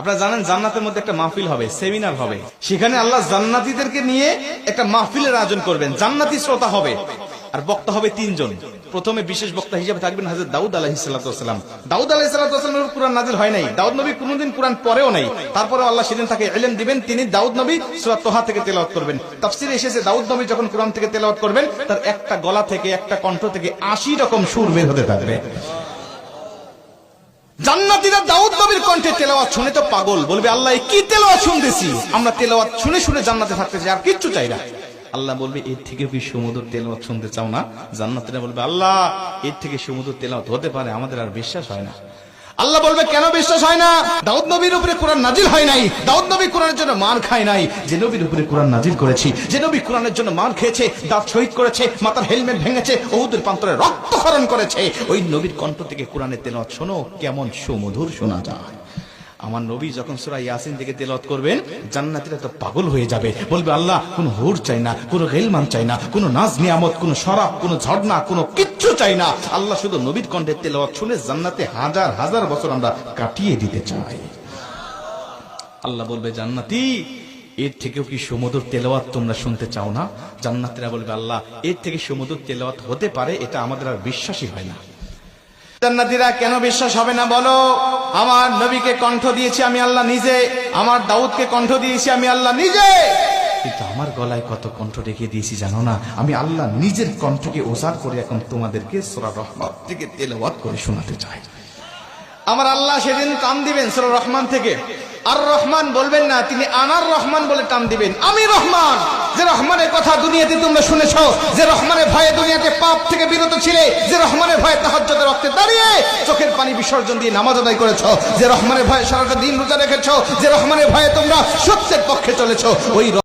আপনারা জানেন জান্নাতের মধ্যে একটা মাহফিল হবে, সেমিনার হবে। সেখানে আল্লাহ জান্নাতীদেরকে নিয়ে একটা মাহফিলের আয়োজন করবেন। জান্নাতি শ্রোতা হবে, আর বক্তা হবে তিনজন। প্রথমে বিশেষ বক্তা হিসেবে থাকবেন হাজরত দাউদ আলাহি সাল্লাম দাউদ আলাহি সাল্লামের কোরআন নাজিল হয় নাই। দাউদ নবী কোনোদিন কোরআন পরেও নাই। তারপরে আল্লাহ সেদিন তাকে এলেম দিবেন, তিনি দাউদ নবী সুরা তোহা থেকে তেলাওয়াত করবেন। তাফসিরে এসেছে, দাউদ নবী যখন কোরআন থেকে তেলাওয়াত করবেন, তার একটা গলা থেকে, একটা কণ্ঠ থেকে আশি রকম সুর বের হতে থাকবে। জান্নাতীরা দাউদ নবীর কণ্ঠে তেলাওয়াত শুনে তো পাগল। বলবে, আল্লাহ কি তেলাওয়াত শুনতেছি? আমরা তেলাওয়াত শুনে শুনে জান্নাতে থাকতে চাই, আর কিচ্ছু চাই না। আল্লাহ বলবে, এর থেকে কি সমুদ্র তেলাওয়াত শুনতে চাও না। জান্নাতিরা বলবে, আল্লাহ, এর থেকে সমুদ্র তেলাওয়াত হতে পারে, আমাদের আর বিশ্বাস হয় না। আল্লাহ বলবে, কেন বিশ্বাস হয় না? দাউদ নবীর উপরে কোরআন নাজিল হয় নাই। দাউদ নবী কোরআনের জন্য মান খায় নাই। যে নবীর উপরে কোরআন নাজিল করেছি, যে নবী কোরআনের জন্য মান খেয়েছে, দাঁত শহীদ করেছে, মাথার হেলমেট ভেঙেছে ওহুদের প্রান্তরে রক্তক্ষরণ করেছে, ওই নবীর কণ্ঠ থেকে কোরআনের তেল শোনো, কেমন সুমধুর শোনা যায়। আমার নবী যখন সুরা ইয়াসিন থেকে তেলাওয়াত করবেন, জান্নাতীরা তো পাগল হয়ে যাবে। বলবে, আল্লাহ, কোনো হুর চাই না, কোনো গেলমান চাই না, কোনো নাজ নিয়ামত, কোনো শরাব, কোনো ঝর্ণা, কোনো কিচ্ছু চাই না। আল্লাহ শুধু নবীর কণ্ঠের তেলাওয়াত শুনে জান্নাতে হাজার হাজার বছর আমরা কাটিয়ে দিতে চাই। আল্লাহ বলবে, জান্নাতি, এর থেকেও কি সমুদ্র তেলাওয়াত তোমরা শুনতে চাও না? জান্নাতীরা বলবে, আল্লাহ, এর থেকে সমুদ্র তেলাওয়াত হতে পারে, এটা আমাদের আর বিশ্বাসই হয় না। জান্নাতীরা কেন বিশ্বাস হবে না বলো? আমার নবীকে কণ্ঠ দিয়েছি আমি আল্লাহ নিজে, আমার দাউদকে কণ্ঠ দিয়েছি আমি আল্লাহ নিজে। কিন্তু আমার গলায় কত কণ্ঠ রেখে দিয়েছি জানো না? আমি আল্লাহ নিজের কণ্ঠকে ওজার করে এখন তোমাদেরকে সোরা রহমত থেকে তেলবাদ করে শোনাতে চাই। আমার আল্লাহ সেদিন টান দিবেন সুরা রহমান থেকে। আর রহমান বলবেন না, তিনি আনার রহমান বলে টান দিবেন। আমি রহমান, যে রহমানের কথা দুনিয়াতে তোমরা শুনেছ, যে রহমানের ভয়ে দুনিয়াতে পাপ থেকে বিরত ছিলে, যে রহমানের ভয়ে তাহাজ্জুদের রক্তে দাঁড়িয়ে চোখের পানি বিসর্জন দিয়ে নামাজ আদায় করেছ, যে রহমানের ভয়ে সারাটা দিন রোজা রেখেছ, যে রহমানের ভয়ে তোমরা সত্যের পক্ষে চলেছ, ওই